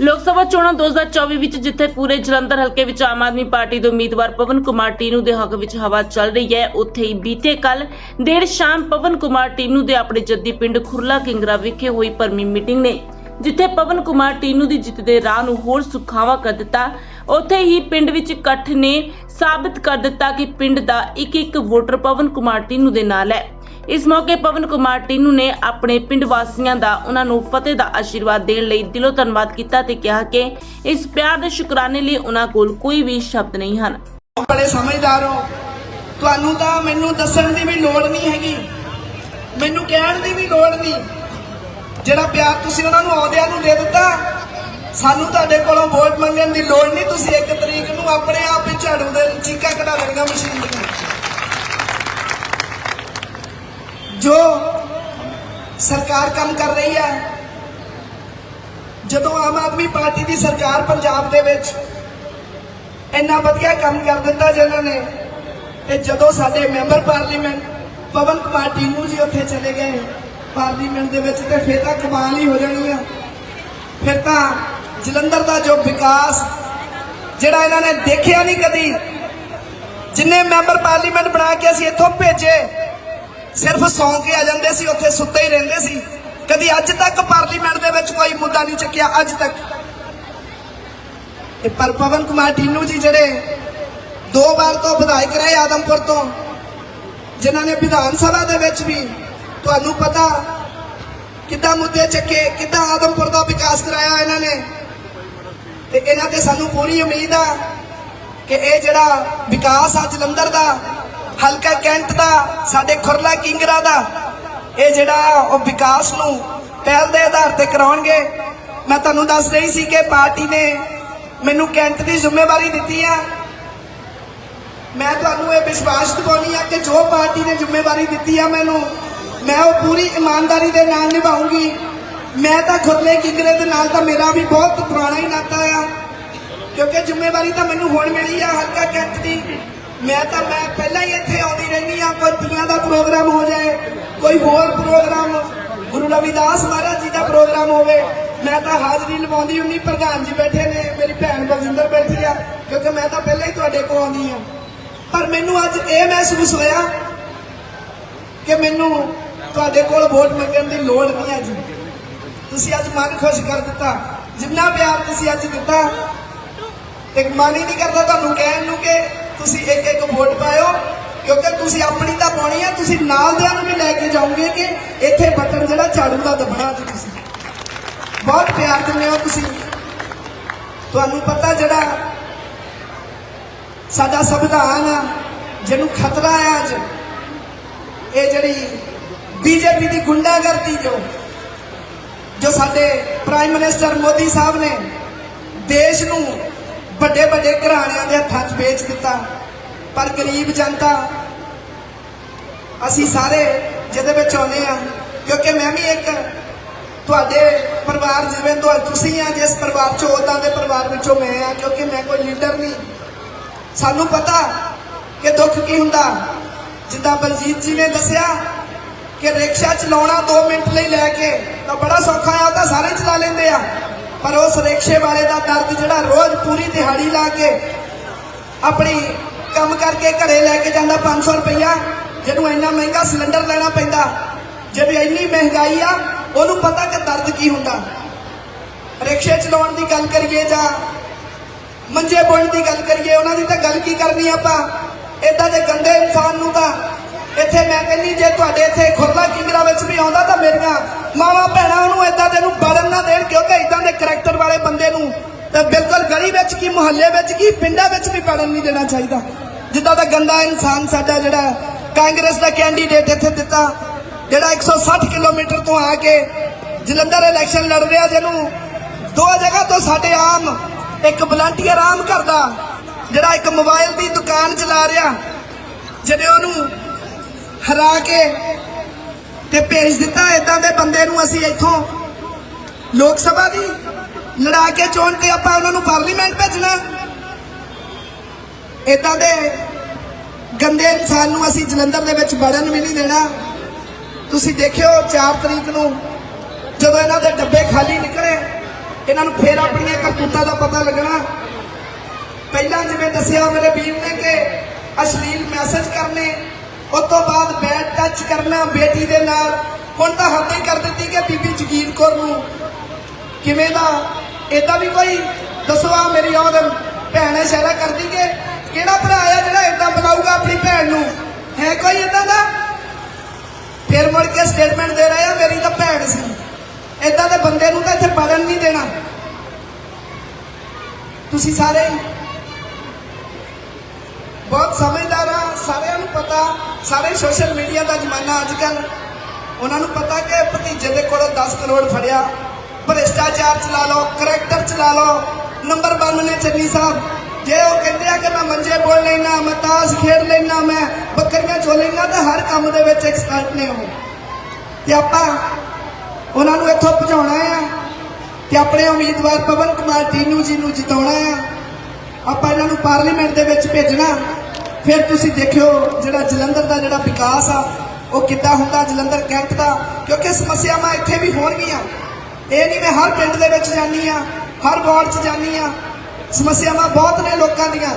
ਲੋਕ ਸਭਾ ਚੋਣਾਂ 2024 ਵਿੱਚ, ਜਿੱਥੇ ਪੂਰੇ ਜਲੰਧਰ ਹਲਕੇ ਵਿੱਚ ਆਮ ਆਦਮੀ ਪਾਰਟੀ ਦੇ ਉਮੀਦਵਾਰ ਪਵਨ ਕੁਮਾਰ ਟੀਨੂ ਦੇ ਹੱਕ ਵਿੱਚ ਹਵਾ ਚੱਲ ਰਹੀ ਹੈ, ਉੱਥੇ ਹੀ ਬੀਤੇ ਕੱਲ ਦੇਰ ਸ਼ਾਮ ਪਵਨ ਕੁਮਾਰ ਟੀਨੂ ਦੇ ਆਪਣੇ ਜੱਦੀ ਪਿੰਡ ਖੁਰਲਾ ਕਿੰਗਰਾ ਵਿਖੇ ਹੋਈ ਪਰਮੀ ਮੀਟਿੰਗ ਨੇ, ਜਿੱਥੇ ਪਵਨ ਕੁਮਾਰ ਟੀਨੂ ਦੀ ਜਿੱਤ ਦੇ ਰਾਹ ਨੂੰ ਹੋਰ ਸੁਖਾਵਾ ਕਰ ਦਿੱਤਾ। ਉੱਥੇ ਹੀ ਪਿੰਡ ਵਿੱਚ ਇਕੱਠ ਨੇ ਸਾਬਤ ਕਰ ਦਿੱਤਾ ਕਿ ਪਿੰਡ ਦਾ ਇੱਕ ਇੱਕ ਵੋਟਰ ਪਵਨ ਕੁਮਾਰ ਟੀਨੂ ਦੇ ਨਾਲ ਹੈ। ਇਸ ਮੌਕੇ ਪਵਨ ਕੁਮਾਰ ਟੀਨੂ ਨੇ ਆਪਣੇ ਪਿੰਡ ਵਾਸੀਆਂ ਦਾ, ਉਹਨਾਂ ਨੂੰ ਫਤਿਹ ਦਾ ਆਸ਼ੀਰਵਾਦ ਦੇਣ ਲਈ ਦਿਲੋਂ ਧੰਨਵਾਦ ਕੀਤਾ ਤੇ ਕਿਹਾ ਕਿ ਇਸ ਪਿਆਰ ਦੇ ਸ਼ੁਕਰਾਨੇ ਲਈ ਉਹਨਾਂ ਕੋਲ ਕੋਈ ਵੀ ਸ਼ਬਦ ਨਹੀਂ ਹਨ। ਬੜੇ ਸਮਝਦਾਰ ਹੋ। ਤੁਹਾਨੂੰ ਤਾਂ ਮੈਨੂੰ ਦੱਸਣ ਦੀ ਵੀ ਲੋੜ ਨਹੀਂ ਹੈਗੀ। ਮੈਨੂੰ ਕਹਿਣ ਦੀ ਵੀ ਲੋੜ ਨਹੀਂ। ਜਿਹੜਾ ਪਿਆਰ ਤੁਸੀਂ ਉਹਨਾਂ ਨੂੰ ਆਉਂਦਿਆਂ ਨੂੰ ਦੇ ਦਿੱਤਾ, ਸਾਨੂੰ ਤੁਹਾਡੇ ਕੋਲੋਂ ਵੋਟ ਮੰਗਣ ਦੀ ਲੋੜ ਨਹੀਂ। ਤੁਸੀਂ ਇੱਕ ਤਰੀਕ ਨੂੰ ਆਪਣੇ ਆਪ ਹੀ ਝਾੜੂ ਦੇ ਚੀਕਾ ਕਢਾ ਲੈਣੀਆਂ ਮਸ਼ੀਨ ਦੀਆਂ ਜੋ ਸਰਕਾਰ ਕੰਮ ਕਰ ਰਹੀ ਹੈ, ਜਦੋਂ ਆਮ ਆਦਮੀ ਪਾਰਟੀ ਦੀ ਸਰਕਾਰ ਪੰਜਾਬ ਦੇ ਵਿੱਚ ਇੰਨਾ ਵਧੀਆ ਕੰਮ ਕਰ ਦਿੱਤਾ ਜਿਨ੍ਹਾਂ ਨੇ, ਤੇ ਜਦੋਂ ਸਾਡੇ ਮੈਂਬਰ ਪਾਰਲੀਮੈਂਟ ਪਵਨ ਕੁਮਾਰ ਟੀਨੂ ਜੀ ਉੱਥੇ ਚਲੇ ਗਏ, ਪਾਰਲੀਮੈਂਟ ਦੇ ਵਿੱਚ ਤੇ ਫਿਰ ਤਾਂ ਕਮਾਲ ਹੀ ਹੋ ਜਾਣੀ ਆ। ਫਿਰ ਤਾਂ ਜਲੰਧਰ ਦਾ ਜੋ ਵਿਕਾਸ, ਜਿਹੜਾ ਇਹਨਾਂ ਨੇ ਦੇਖਿਆ ਨਹੀਂ ਕਦੀ, ਜਿੰਨੇ ਮੈਂਬਰ ਪਾਰਲੀਮੈਂਟ ਬਣਾ ਕੇ ਅਸੀਂ ਇੱਥੋਂ ਭੇਜੇ ਸਿਰਫ ਸੌਂ ਕੇ ਆ ਜਾਂਦੇ ਸੀ, ਉੱਥੇ ਸੁੱਤੇ ਹੀ ਰਹਿੰਦੇ ਸੀ। ਕਦੀ ਅੱਜ ਤੱਕ ਪਾਰਲੀਮੈਂਟ ਦੇ ਵਿੱਚ ਕੋਈ ਮੁੱਦਾ ਨਹੀਂ ਚੱਕਿਆ, ਅੱਜ ਤੱਕ। ਇਹ ਪਰ ਪਵਨ ਕੁਮਾਰ ਢਿੰਨੂ ਜੀ ਜਿਹੜੇ ਦੋ ਵਾਰ ਤੋਂ ਵਿਧਾਇਕ ਰਹੇ ਆਦਮਪੁਰ ਤੋਂ, ਜਿਨ੍ਹਾਂ ਨੇ ਵਿਧਾਨ ਸਭਾ ਦੇ ਵਿੱਚ ਵੀ ਤੁਹਾਨੂੰ ਪਤਾ ਕਿੱਦਾਂ ਮੁੱਦੇ ਚੱਕੇ, ਕਿੱਦਾਂ ਆਦਮਪੁਰ ਦਾ ਵਿਕਾਸ ਕਰਾਇਆ ਇਹਨਾਂ ਨੇ। ਤੇ ਇਹਨਾਂ ਤੇ ਸਾਨੂੰ ਪੂਰੀ ਉਮੀਦ ਆ ਕਿ ਇਹ ਜਿਹੜਾ ਵਿਕਾਸ ਆ ਜਲੰਧਰ ਦਾ ਹਲਕਾ ਕੈਂਟ ਦਾ, ਸਾਡੇ ਖੁਰਲਾ ਕਿੰਗਰਾ ਦਾ। ਇਹ ਜਿਹੜਾ ਉਹ ਵਿਕਾਸ ਨੂੰ ਪਹਿਲ ਦੇ ਆਧਾਰ ਤੇ ਕਰਾਉਣਗੇ। ਮੈਂ ਤੁਹਾਨੂੰ ਦੱਸ ਰਹੀ ਸੀ ਕਿ ਪਾਰਟੀ ਨੇ ਮੈਨੂੰ ਕੈਂਟ ਦੀ ਜ਼ਿੰਮੇਵਾਰੀ ਦਿੱਤੀ ਆ। ਮੈਂ ਤੁਹਾਨੂੰ ਇਹ ਵਿਸ਼ਵਾਸ ਦਿਵਾਉਣੀ ਆ ਕਿ ਜੋ ਪਾਰਟੀ ਨੇ ਜ਼ਿੰਮੇਵਾਰੀ ਦਿੱਤੀ ਆ ਮੈਨੂੰ, ਮੈਂ ਉਹ ਪੂਰੀ ਇਮਾਨਦਾਰੀ ਦੇ ਨਾਲ ਨਿਭਾਉਂਗੀ। ਮੈਂ ਤਾਂ ਖੁਰਲੇ ਕਿੰਗਰੇ ਦੇ ਨਾਲ ਤਾਂ ਮੇਰਾ ਵੀ ਬਹੁਤ ਪੁਰਾਣਾ ਹੀ ਨਾਤਾ ਆ। ਕਿਉਂਕਿ ਜ਼ਿੰਮੇਵਾਰੀ ਤਾਂ ਮੈਨੂੰ ਹੁਣ ਮਿਲੀ ਆ ਹਲਕਾ ਕੈਂਟ ਦੀ। ਮੈਂ ਤਾਂ ਮੈਂ ਪਹਿਲਾਂ ਹੀ ਇੱਥੇ ਆਉਂਦੀ ਰਹਿੰਦੀ ਆ ਕੋਈ ਤੀਆਂ ਦਾ ਪ੍ਰੋਗਰਾਮ ਹੋ ਜਾਏ, ਕੋਈ ਹੋਰ ਪ੍ਰੋਗਰਾਮ, ਗੁਰੂ ਰਵਿਦਾਸ ਮਹਾਰਾਜ ਜੀ ਦਾ ਪ੍ਰੋਗਰਾਮ ਹੋਵੇ, ਮੈਂ ਤਾਂ ਹਾਜ਼ਰੀ ਲਵਾਉਂਦੀ ਹੁੰਨੀ ਪ੍ਰਧਾਨ ਜੀ ਬੈਠੇ ਨੇ, ਮੇਰੀ ਭੈਣ ਬਲਜਿੰਦਰ ਬੈਠੀ ਆ, ਕਿਉਂਕਿ ਮੈਂ ਤਾਂ ਪਹਿਲਾਂ ਹੀ ਤੁਹਾਡੇ ਕੋਲ ਆਉਂਦੀ ਆ ਪਰ ਮੈਨੂੰ ਅੱਜ ਇਹ ਮਹਿਸੂਸ ਹੋਇਆ ਕਿ ਮੈਨੂੰ ਤੁਹਾਡੇ ਕੋਲ ਵੋਟ ਮੰਗਣ ਦੀ ਲੋੜ ਨਹੀਂ ਹੈ ਜੀ। ਤੁਸੀਂ ਅੱਜ ਮਨ ਖੁਸ਼ ਕਰ ਦਿੱਤਾ, ਜਿੰਨਾ ਪਿਆਰ ਤੁਸੀਂ ਅੱਜ ਦਿੱਤਾ, ਇੱਕ ਮਨ ਹੀ ਨਹੀਂ ਕਰਦਾ ਤੁਹਾਨੂੰ ਕਹਿਣ ਨੂੰ ਕਿ ਤੁਸੀਂ ਇੱਕ ਇੱਕ ਵੋਟ ਪਾਇਓ, ਕਿਉਂਕਿ ਤੁਸੀਂ ਆਪਣੀ ਤਾਂ ਪਾਉਣੀ ਆ, ਤੁਸੀਂ ਨਾਲ ਦਿਆਂ ਨੂੰ ਵੀ ਲੈ ਕੇ ਜਾਓਗੇ ਕਿ ਇੱਥੇ ਬਟਨ ਜਿਹੜਾ ਝਾੜੂ ਦਾ ਦਬਣਾ ਜੀ ਤੁਸੀਂ। ਬਹੁਤ ਪਿਆਰ ਦਿੰਦੇ ਹੋ ਤੁਸੀਂ। ਤੁਹਾਨੂੰ ਪਤਾ ਜਿਹੜਾ ਸਾਡਾ ਸੰਵਿਧਾਨ ਆ, ਜਿਹਨੂੰ ਖਤਰਾ ਆ ਅੱਜ, ਇਹ ਜਿਹੜੀ ਬੀਜੇਪੀ ਦੀ ਗੁੰਡਾਗਰਦੀ ਜੋ ਜੋ ਸਾਡੇ ਪ੍ਰਾਈਮ ਮਿਨਿਸਟਰ ਮੋਦੀ ਸਾਹਿਬ ਨੇ ਦੇਸ਼ ਨੂੰ ਵੱਡੇ ਵੱਡੇ ਘਰਾਣਿਆਂ ਦੇ ਹੱਥਾਂ 'ਚ ਵੇਚ ਦਿੱਤਾ। ਪਰ ਗਰੀਬ ਜਨਤਾ, ਅਸੀਂ ਸਾਰੇ ਜਿਹਦੇ ਵਿੱਚ ਆਉਂਦੇ ਆ ਕਿਉਂਕਿ ਮੈਂ ਵੀ ਇੱਕ ਤੁਹਾਡੇ ਪਰਿਵਾਰ ਜਿਵੇਂ ਤੁਸੀਂ ਆ, ਜਿਸ ਪਰਿਵਾਰ ਚੋਂ ਉਦਾਂ ਦੇ ਪਰਿਵਾਰ ਵਿੱਚੋਂ ਮੈਂ ਆ, ਕਿਉਂਕਿ ਮੈਂ ਕੋਈ ਲੀਡਰ ਨਹੀਂ। ਸਾਨੂੰ ਪਤਾ ਕਿ ਦੁੱਖ ਕੀ ਹੁੰਦਾ। ਜਿੱਦਾਂ ਬਲਜੀਤ ਜੀ ਨੇ ਦੱਸਿਆ ਕਿ ਰਿਕਸ਼ਾ ਚਲਾਉਣਾ 2 ਮਿੰਟ ਲਈ ਲੈ ਕੇ ਤਾਂ ਬੜਾ ਸੌਖਾ ਆ, ਉਹ ਤਾਂ ਸਾਰੇ ਚਲਾ ਲੈਂਦੇ ਆ। ਪਰ ਉਸ ਰਿਕਸ਼ੇ ਵਾਲੇ ਦਾ ਦਰਦ ਜਿਹੜਾ ਰੋਜ਼ ਪੂਰੀ ਦਿਹਾੜੀ ਲਾ ਕੇ ਆਪਣੀ ਕੰਮ ਕਰਕੇ ਘਰੇ ਲੈ ਕੇ ਜਾਂਦਾ 500 ਰੁਪਈਆ, ਜਿਹਨੂੰ ਇੰਨਾ ਮਹਿੰਗਾ ਸਿਲੰਡਰ ਲੈਣਾ ਪੈਂਦਾ ਜਿਹੜੀ ਇੰਨੀ ਮਹਿੰਗਾਈ ਆ, ਉਹਨੂੰ ਪਤਾ ਕਿ ਦਰਦ ਕੀ ਹੁੰਦਾ। ਰਿਕਸ਼ੇ ਚਲਾਉਣ ਦੀ ਗੱਲ ਕਰੀਏ ਜਾਂ ਮੰਜੇ ਬੁਣ ਦੀ ਗੱਲ ਕਰੀਏ, ਉਹਨਾਂ ਦੀ ਤਾਂ ਗੱਲ ਕੀ ਕਰਨੀ ਆਪਾਂ? ਇਦਾਂ ਦੇ ਗੰਦੇ ਇਨਸਾਨ ਨੂੰ ਤਾਂ ਇੱਥੇ ਮੈਂ ਕਹਿੰਦੀ, ਜੇ ਤੁਹਾਡੇ ਇੱਥੇ ਖੁਰਲਾ ਕਿੰਗਰਾ ਵਿੱਚ ਵੀ ਆਉਂਦਾ ਤਾਂ ਮੇਰੀਆਂ ਮਾਵਾਂ ਭੈਣਾਂ ਉਹਨੂੰ ਇਦਾਂ ਦੇ ਨੂੰ ਬੜਨ ਨਾ ਦੇਣ, ਕਿਉਂਕਿ ਇਦਾਂ ਦੇ ਕਰੈਕਟਰ ਵਾਲੇ ਬੰਦੇ ਨੂੰ ਤਾਂ ਬਿਲਕੁਲ ਗਲੀ ਵਿੱਚ ਕੀ, ਮੁਹੱਲੇ ਵਿੱਚ ਕੀ, ਪਿੰਡਾਂ ਵਿੱਚ ਵੀ ਪੜਨ ਨਹੀਂ ਦੇਣਾ ਚਾਹੀਦਾ। ਜਿੱਦਾਂ ਦਾ ਗੰਦਾ ਇਨਸਾਨ ਸਾਡਾ ਜਿਹੜਾ ਕਾਂਗਰਸ ਦਾ ਕੈਂਡੀਡੇਟ ਇੱਥੇ ਦਿੱਤਾ, ਜਿਹੜਾ 160 ਕਿਲੋਮੀਟਰ ਤੋਂ ਆ ਕੇ ਜਲੰਧਰ ਇਲੈਕਸ਼ਨ ਲੜ ਰਿਹਾ, ਜਿਹਨੂੰ ਦੋ ਜਗ੍ਹਾ ਤੋਂ ਸਾਡੇ ਆਮ, ਇੱਕ ਵਲੰਟੀਅਰ ਆਮ ਕਰਦਾ ਜਿਹੜਾ ਇੱਕ ਮੋਬਾਈਲ ਦੀ ਦੁਕਾਨ ਚਲਾ ਰਿਹਾ ਜਿਹੜੇ ਉਹਨੂੰ ਹਰਾ ਕੇ ਤੇ ਭੇਜ ਦਿੱਤਾ। ਇਦਾਂ ਦੇ ਬੰਦੇ ਨੂੰ ਅਸੀਂ ਇੱਥੋਂ ਲੋਕ ਸਭਾ ਦੀ ਲੜਾ ਕੇ ਚੋਣ ਤੇ ਆਪਾਂ ਉਹਨਾਂ ਨੂੰ ਪਾਰਲੀਮੈਂਟ ਭੇਜਣਾ। ਇਦਾਂ ਦੇ ਗੰਦੇ ਇਨਸਾਨ ਨੂੰ ਅਸੀਂ ਜਲੰਧਰ ਦੇ ਵਿੱਚ ਵੜਨ ਵੀ ਨਹੀਂ ਦੇਣਾ। ਤੁਸੀਂ ਦੇਖਿਓ 4 ਤਰੀਕ ਨੂੰ ਜਦੋਂ ਇਹਨਾਂ ਦੇ ਡੱਬੇ ਖਾਲੀ ਨਿਕਲੇ, ਇਹਨਾਂ ਨੂੰ ਫੇਰ ਆਪਣੀਆਂ ਕਰਤੂਤਾਂ ਦਾ ਪਤਾ ਲੱਗਣਾ। ਪਹਿਲਾਂ ਜਿਵੇਂ ਦੱਸਿਆ ਮੇਰੇ ਵੀਰ ਨੇ ਕਿ ਅਸ਼ਲੀਲ ਮੈਸੇਜ ਕਰਨੇ। ਉਸ ਤੋਂ ਬਾਅਦ ਬੈਡ ਟੱਚ ਕਰਨਾ ਬੇਟੀ ਦੇ ਨਾਲ। ਹੁਣ ਤਾਂ ਹੱਦ ਹੀ ਕਰ ਦਿੱਤੀ ਕਿ ਬੀਬੀ ਜਗੀਰ ਕੌਰ ਨੂੰ। ਕਿਵੇਂ ਦਾ? ਏਦਾਂ ਵੀ ਕੋਈ ਦੱਸੋ ਆ ਮੇਰੀ ਔਰ ਭੈਣ ਇਸ਼ਾਰਾ ਕਰਦੀ ਕਿ ਕਿਹੜਾ ਭਰਾ ਆ ਜਿਹੜਾ ਏਦਾਂ ਬੁਲਾਊਗਾ ਆਪਣੀ ਭੈਣ ਨੂੰ? ਹੈ ਕੋਈ ਏਦਾਂ ਦਾ? ਫਿਰ ਮੁੜ ਕੇ ਸਟੇਟਮੈਂਟ ਦੇ ਰਹੇ ਆ, ਮੇਰੀ ਤਾਂ ਭੈਣ ਸੀ। ਏਦਾਂ ਦੇ ਬੰਦੇ ਨੂੰ ਤਾਂ ਇੱਥੇ ਵੜਨ ਨਹੀਂ ਦੇਣਾ। ਤੁਸੀਂ ਸਾਰੇ ਬਹੁਤ ਸਮਝਦਾਰ ਆ। ਸਾਰਿਆਂ ਨੂੰ ਪਤਾ, ਸਾਰੇ ਸੋਸ਼ਲ ਮੀਡੀਆ ਦਾ ਜ਼ਮਾਨਾ ਅੱਜ ਕੱਲ ਉਹਨਾਂ ਨੂੰ ਪਤਾ ਕਿ ਭਤੀਜੇ ਦੇ ਕੋਲੋਂ 10 ਕਰੋੜ ਫੜਿਆ। ਭ੍ਰਿਸ਼ਟਾਚਾਰ ਚਲਾ ਲਓ ਕਰੈਕਟਰ ਚਲਾ ਲਓ। ਨੰਬਰ 1 ਨੇ ਚੰਨੀ ਸਾਹਿਬ। ਜੇ ਉਹ ਕਹਿੰਦੇ ਆ ਕਿ ਮੈਂ ਮੰਜੇ ਬੋਲ ਲੈਣਾ ਮੈਂ ਤਾਸ਼ ਖੇਡ ਲੈਣਾ ਮੈਂ ਬੱਕਰੀਆਂ ਚੋ ਲੈਣਾ ਤਾਂ ਹਰ ਕੰਮ ਦੇ ਵਿੱਚ ਐਕਸਪਰਟ ਨੇ ਉਹ। ਤੇ ਆਪਾਂ ਉਹਨਾਂ ਨੂੰ ਇੱਥੋਂ ਭਜਾਉਣਾ ਆ ਤੇ ਆਪਣੇ ਉਮੀਦਵਾਰ ਪਵਨ ਕੁਮਾਰ ਟੀਨੂ ਜੀ ਨੂੰ ਜਿਤਾਉਣਾ ਆ। ਆਪਾਂ ਇਹਨਾਂ ਨੂੰ ਪਾਰਲੀਮੈਂਟ ਦੇ ਵਿੱਚ ਭੇਜਣਾ। ਫਿਰ ਤੁਸੀਂ ਦੇਖਿਓ ਜਿਹੜਾ ਜਲੰਧਰ ਦਾ ਜਿਹੜਾ ਵਿਕਾਸ ਆ, ਉਹ ਕਿੱਦਾਂ ਹੁੰਦਾ ਜਲੰਧਰ ਕੈਂਟ ਦਾ? ਕਿਉਂਕਿ ਸਮੱਸਿਆਵਾਂ ਇੱਥੇ ਵੀ ਹੋਣਗੀਆਂ। ਇਹ ਨਹੀਂ ਮੈਂ ਹਰ ਪਿੰਡ ਦੇ ਵਿੱਚ ਜਾਨੀ ਆ ਹਰ ਵਾਰਡ 'ਚ ਜਾਨੀ ਆ ਸਮੱਸਿਆਵਾਂ ਬਹੁਤ ਨੇ ਲੋਕਾਂ ਦੀਆਂ।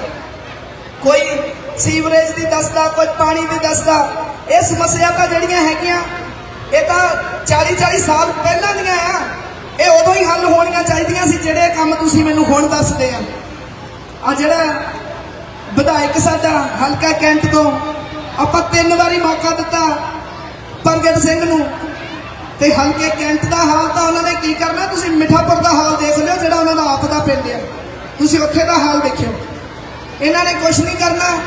ਕੋਈ ਸੀਵਰੇਜ ਦੀ ਦੱਸਦਾ, ਕੋਈ ਪਾਣੀ ਦੀ ਦੱਸਦਾ। ਇਹ ਸਮੱਸਿਆਵਾਂ ਤਾਂ ਜਿਹੜੀਆਂ ਹੈਗੀਆਂ, ਇਹ ਤਾਂ 40 40 ਸਾਲ ਪਹਿਲਾਂ ਦੀਆਂ ਆ। ਇਹ ਉਦੋਂ ਹੀ ਹੱਲ ਹੋਣੀਆਂ ਚਾਹੀਦੀਆਂ ਸੀ, ਜਿਹੜੇ ਕੰਮ ਤੁਸੀਂ ਮੈਨੂੰ ਹੁਣ ਦੱਸਦੇ ਆ। ਆ ਜਿਹੜਾ ਵਿਧਾਇਕ ਸਾਡਾ ਹਲਕਾ ਕੈਂਟ ਤੋਂ। ਆਪਾਂ ਤਿੰਨ ਵਾਰੀ ਮੌਕਾ ਦਿੱਤਾ ਪ੍ਰਗਟ ਸਿੰਘ ਨੂੰ। ਤੇ ਹਲਕੇ ਕੈਂਟ ਦਾ ਹਾਲ ਤਾਂ ਉਹਨਾਂ ਨੇ ਕੀ ਕਰਨਾ? ਤੁਸੀਂ ਮਿੱਠਾਪੁਰ ਦਾ ਹਾਲ ਦੇਖ ਲਿਓ, ਜਿਹੜਾ ਉਹਨਾਂ ਦਾ ਆਪ ਦਾ ਪਿੰਡ ਆ। ਤੁਸੀਂ ਉੱਥੇ ਦਾ ਹਾਲ ਦੇਖਿਓ ਇਹਨਾਂ ਨੇ ਕੁਝ ਨਹੀਂ ਕਰਨਾ।